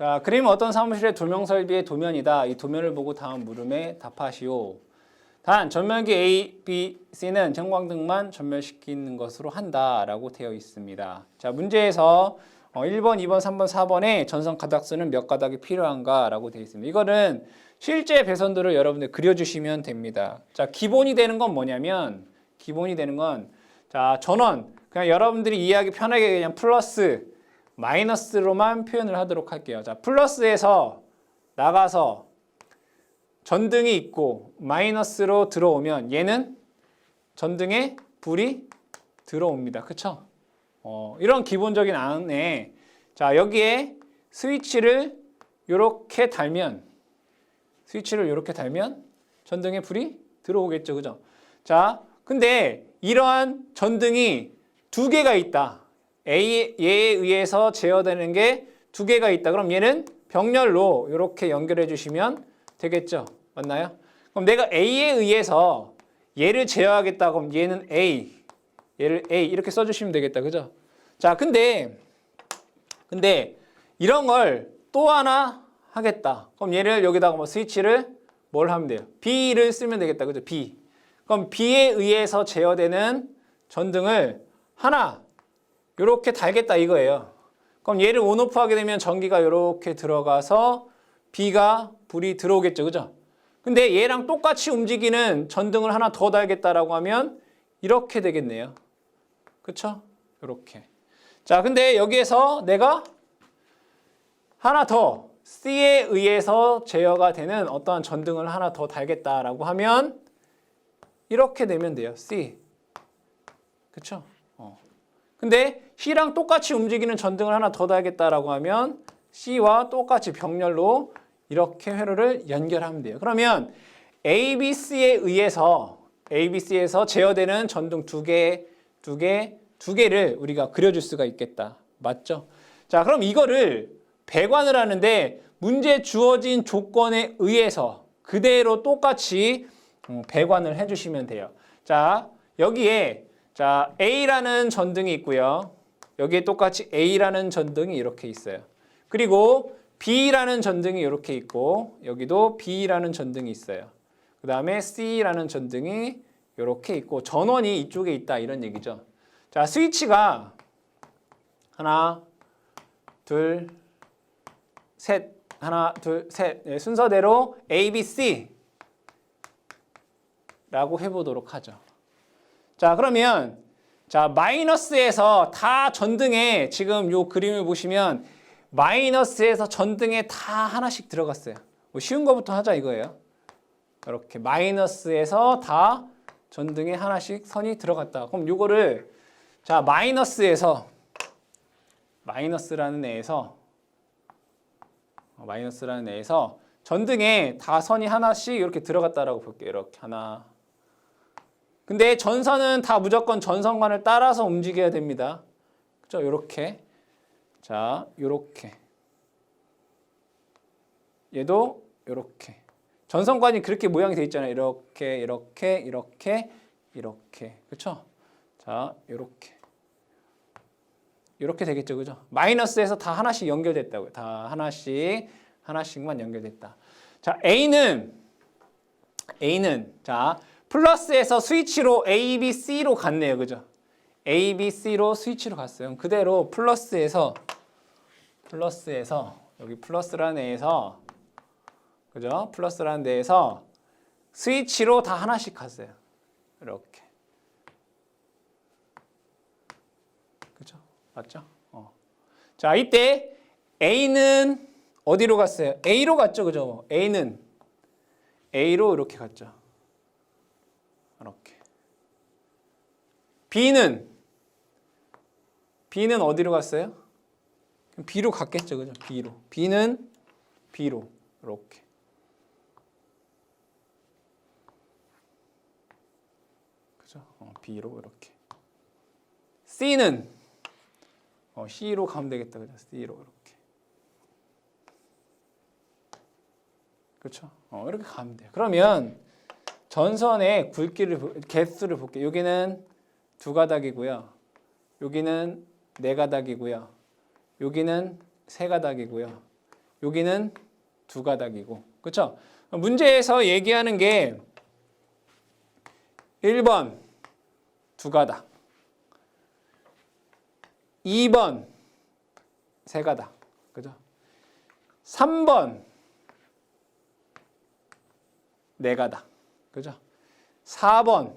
자, 그림은 어떤 사무실의 도명 설비의 도면이다. 이 도면을 보고 다음 물음에 답하시오. 단 전면기 A, B, C는 형광등만 전멸시키는 것으로 한다라고 되어 있습니다. 자, 문제에서 어, 1번, 2번, 3번, 4번에 전선 가닥수는 몇 가닥이 필요한가라고 되어 있습니다. 이거는 실제 배선들을 여러분들 그려주시면 됩니다. 자, 기본이 되는 건 뭐냐면 기본이 되는 건 자, 전원 그냥 여러분들이 이해하기 편하게 그냥 플러스 마이너스로만 표현을 하도록 할게요. 자, 플러스에서 나가서 전등이 있고 마이너스로 들어오면 얘는 전등에 불이 들어옵니다. 그쵸? 어, 이런 기본적인 안에 자, 여기에 스위치를 이렇게 달면 스위치를 이렇게 달면 전등에 불이 들어오겠죠. 그죠? 자, 근데 이러한 전등이 두 개가 있다. A, 얘에 의해서 제어되는 게 두 개가 있다. 그럼 얘는 병렬로 이렇게 연결해 주시면 되겠죠. 맞나요? 그럼 내가 A에 의해서 얘를 제어하겠다. 그럼 얘는 A, 얘를 A 이렇게 써주시면 되겠다. 그죠? 자, 근데 근데 이런 걸 또 하나 하겠다. 그럼 얘를 여기다가 뭐 스위치를 뭘 하면 돼요? B를 쓰면 되겠다. 그죠? B. 그럼 B에 의해서 제어되는 전등을 하나 이렇게 달겠다 이거예요. 그럼 얘를 온오프 하게 되면 전기가 이렇게 들어가서 B가 불이 들어오겠죠. 그죠? 근데 얘랑 똑같이 움직이는 전등을 하나 더 달겠다라고 하면 이렇게 되겠네요. 그쵸? 이렇게. 자, 근데 여기에서 내가 하나 더 C에 의해서 제어가 되는 어떠한 전등을 하나 더 달겠다라고 하면 이렇게 되면 돼요. C. 그쵸? 어. 근데 C랑 똑같이 움직이는 전등을 하나 더 달겠다라고 하면 C와 똑같이 병렬로 이렇게 회로를 연결하면 돼요. 그러면 ABC에 의해서 ABC에서 제어되는 전등 두 개, 두 개, 두 개를 우리가 그려줄 수가 있겠다. 맞죠? 자, 그럼 이거를 배관을 하는데 문제 주어진 조건에 의해서 그대로 똑같이 음, 배관을 해주시면 돼요. 자, 여기에 자 A라는 전등이 있고요. 여기에 똑같이 A라는 전등이 이렇게 있어요. 그리고 B라는 전등이 이렇게 있고 여기도 B라는 전등이 있어요. 그 다음에 C라는 전등이 이렇게 있고 전원이 이쪽에 있다 이런 얘기죠. 자 스위치가 하나, 둘, 셋, 하나, 둘, 셋 네, 순서대로 A, B, C 라고 해보도록 하죠. 자 그러면 자 마이너스에서 다 전등에 지금 요 그림을 보시면 마이너스에서 전등에 다 하나씩 들어갔어요. 뭐 쉬운 거부터 하자 이거예요. 이렇게 마이너스에서 다 전등에 하나씩 선이 들어갔다. 그럼 요거를 자 마이너스에서 마이너스라는 애에서 어, 마이너스라는 애에서 전등에 다 선이 하나씩 이렇게 들어갔다라고 볼게요. 이렇게 하나. 근데 전선은 다 무조건 전선관을 따라서 움직여야 됩니다. 그죠? 이렇게. 자, 요렇게. 얘도 요렇게. 전선관이 그렇게 모양이 돼 있잖아요. 이렇게, 이렇게, 이렇게, 이렇게. 그렇죠? 자, 요렇게. 이렇게 되겠죠. 그죠? 마이너스에서 다 하나씩 연결됐다고요. 다 하나씩 하나씩만 연결됐다. 자, A는 A는 자, 플러스에서 스위치로 A, B, C로 갔네요. 그죠? A, B, C로 스위치로 갔어요. 그대로 플러스에서 플러스에서 여기 플러스라는 애에서 그죠? 플러스라는 데에서 스위치로 다 하나씩 갔어요. 이렇게. 그죠? 맞죠? 어. 자, 이때 A는 어디로 갔어요? A로 갔죠. 그죠? A는 A로 이렇게 갔죠. 이렇게. B는 B는 어디로 갔어요? B로 갔겠죠. 그죠? B로. B는 B로 이렇게. 그죠? 어, B로 이렇게. C는 어, C로 가면 되겠다. 그죠? C로 이렇게. 그렇죠? 어, 이렇게 가면 돼요. 그러면 전선의 굵기를 보- 개수를 볼게요. 여기는 두 가닥이고요. 여기는 네 가닥이고요. 여기는 세 가닥이고요. 여기는 두 가닥이고. 그렇죠? 문제에서 얘기하는 게 1번 두 가닥. 2번 세 가닥. 그죠? 3번 네 가닥. 그죠? 4번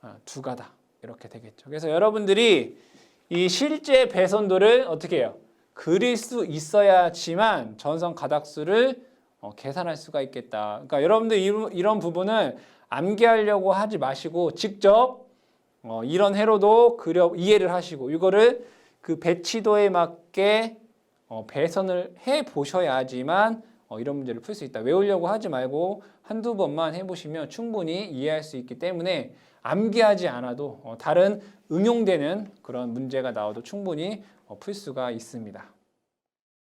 아, 두 가닥. 이렇게 되겠죠. 그래서 여러분들이 이 실제 배선도를 어떻게 해요? 그릴 수 있어야지만 전선 가닥수를 어, 계산할 수가 있겠다. 그러니까 여러분들 이, 이런 부분을 암기하려고 하지 마시고 직접 어, 이런 회로도 그려 이해를 하시고 이거를 그 배치도에 맞게 어, 배선을 해 보셔야지만 어, 이런 문제를 풀 수 있다. 외우려고 하지 말고 한두 번만 해보시면 충분히 이해할 수 있기 때문에 암기하지 않아도 어, 다른 응용되는 그런 문제가 나와도 충분히 어, 풀 수가 있습니다.